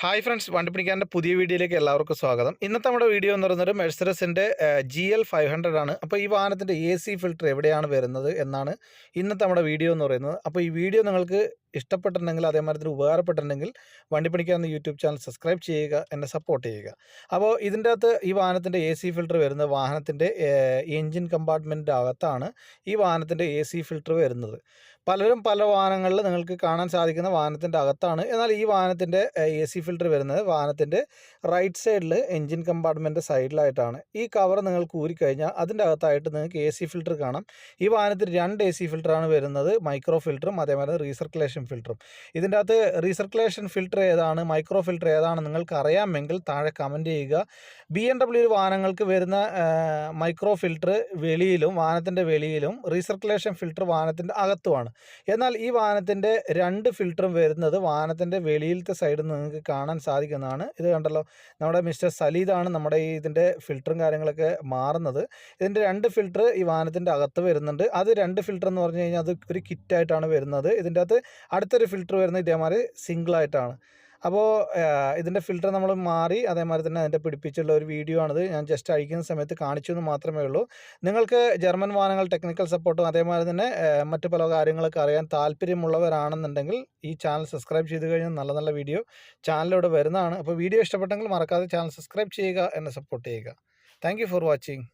Hi friends വണ്ടിപ്പിടിക്കാന്റെ പുതിയ വീഡിയോയിലേക്ക് എല്ലാവർക്കും സ്വാഗതം. ഇന്നത്തെ നമ്മുടെ വീഡിയോ എന്ന് പറയുന്നത് മെഴ്സറസിന്റെ ജി എൽ ഫൈവ് ഹൺഡ്രഡ് ആണ്. അപ്പോൾ ഈ വാഹനത്തിന്റെ എ സി ഫിൽറ്റർ എവിടെയാണ് വരുന്നത് എന്നാണ് ഇന്നത്തെ നമ്മുടെ വീഡിയോ എന്ന് പറയുന്നത്. അപ്പോൾ ഈ വീഡിയോ നിങ്ങൾക്ക് ഇഷ്ടപ്പെട്ടിട്ടുണ്ടെങ്കിൽ അതേമാതിരി ഉപകാരപ്പെട്ടിട്ടുണ്ടെങ്കിൽ വണ്ടിപ്പണിക്കാവുന്ന യൂട്യൂബ് ചാനൽ സബ്സ്ക്രൈബ് ചെയ്യുക എന്നെ സപ്പോർട്ട് ചെയ്യുക. അപ്പോൾ ഇതിന്റെ അകത്ത് ഈ വാഹനത്തിന്റെ എ സി ഫിൽറ്റർ വരുന്നത് വാഹനത്തിന്റെ എൻജിൻ കമ്പാർട്ട്മെന്റിന്റെ അകത്താണ് ഈ വാഹനത്തിന്റെ എ സി ഫിൽറ്റർ വരുന്നത്. പലരും പല വാഹനങ്ങളിൽ നിങ്ങൾക്ക് കാണാൻ സാധിക്കുന്ന വാഹനത്തിന്റെ അകത്താണ്. എന്നാൽ ഈ വാഹനത്തിന്റെ എ സി ഫിൽറ്റർ വരുന്നത് വാഹനത്തിന്റെ റൈറ്റ് സൈഡിൽ എൻജിൻ കമ്പാർട്ട്മെന്റ് സൈഡിലായിട്ടാണ് ഈ കവർ നിങ്ങൾക്ക് ഊരിക്കഴിഞ്ഞാൽ അതിന്റെ അകത്തായിട്ട് നിങ്ങൾക്ക് എ സി ഫിൽറ്റർ കാണാം. ഈ വാഹനത്തിൽ രണ്ട് എ സി ഫിൽറ്ററാണ് വരുന്നത് മൈക്രോ ഫിൽറ്ററും അതേമാതിരി റീസർക്കുലേഷൻ ഫിൽറ്ററും ഇതിന്റെ അകത്ത് റീസർക്കുലേഷൻ ഫിൽറ്റർ ഏതാണ് മൈക്രോ ഫിൽറ്റർ ഏതാണ് നിങ്ങൾക്ക് അറിയാമെങ്കിൽ താഴെ കമന്റ് ചെയ്യുക. ബി എം ഡബ്ല്യു വാഹനങ്ങൾക്ക് വരുന്ന മൈക്രോ ഫിൽറ്റർ വെളിയിലും വാഹനത്തിന്റെ വെളിയിലും റീസർക്കുലേഷൻ ഫിൽറ്റർ വാഹനത്തിന്റെ അകത്തുമാണ്. എന്നാൽ ഈ വാഹനത്തിന്റെ രണ്ട് ഫിൽറ്ററും വരുന്നത് വാഹനത്തിന്റെ വെളിയിലത്തെ സൈഡിൽ നിന്ന് നിങ്ങൾക്ക് കാണാൻ സാധിക്കുന്നതാണ്. ഇത് കണ്ടല്ലോ നമ്മുടെ മിസ്റ്റർ സലീദാണ് നമ്മുടെ ഈ ഇതിന്റെ ഫിൽറ്ററും കാര്യങ്ങളൊക്കെ മാറുന്നത്. ഇതിന്റെ രണ്ട് ഫിൽറ്റർ ഈ വാഹനത്തിന്റെ അകത്ത് വരുന്നുണ്ട്. അത് രണ്ട് ഫിൽറ്റർ എന്ന് പറഞ്ഞു കഴിഞ്ഞാൽ അത് ഒരു കിറ്റായിട്ടാണ് വരുന്നത്. ഇതിന്റെ അകത്ത് അടുത്തൊരു ഫിൽറ്റർ വരുന്നത് ഇതേമാതിരി സിംഗിളായിട്ടാണ് അപ്പോൾ ഇതിന്റെ ഫിൽറ്റർ നമ്മൾ മാറി അതേമാതിരി തന്നെ അതിന്റെ പിടിപ്പിച്ചുള്ള ഒരു വീഡിയോ ആണിത്. ഞാൻ ജസ്റ്റ് അഴിക്കുന്ന സമയത്ത് കാണിച്ചു എന്ന് മാത്രമേ ഉള്ളൂ. നിങ്ങൾക്ക് ജർമ്മൻ വാഹനങ്ങൾ ടെക്നിക്കൽ സപ്പോർട്ടും അതേമാതിരി തന്നെ മറ്റു പല കാര്യങ്ങളൊക്കെ അറിയാൻ താല്പര്യമുള്ളവരാണെന്നുണ്ടെങ്കിൽ ഈ ചാനൽ സബ്സ്ക്രൈബ് ചെയ്ത് കഴിഞ്ഞാൽ നല്ല നല്ല വീഡിയോ ചാനലിലൂടെ വരുന്നതാണ്. അപ്പോൾ വീഡിയോ ഇഷ്ടപ്പെട്ടെങ്കിൽ മറക്കാതെ ചാനൽ സബ്സ്ക്രൈബ് ചെയ്യുക എന്നെ സപ്പോർട്ട് ചെയ്യുക. Thank for watching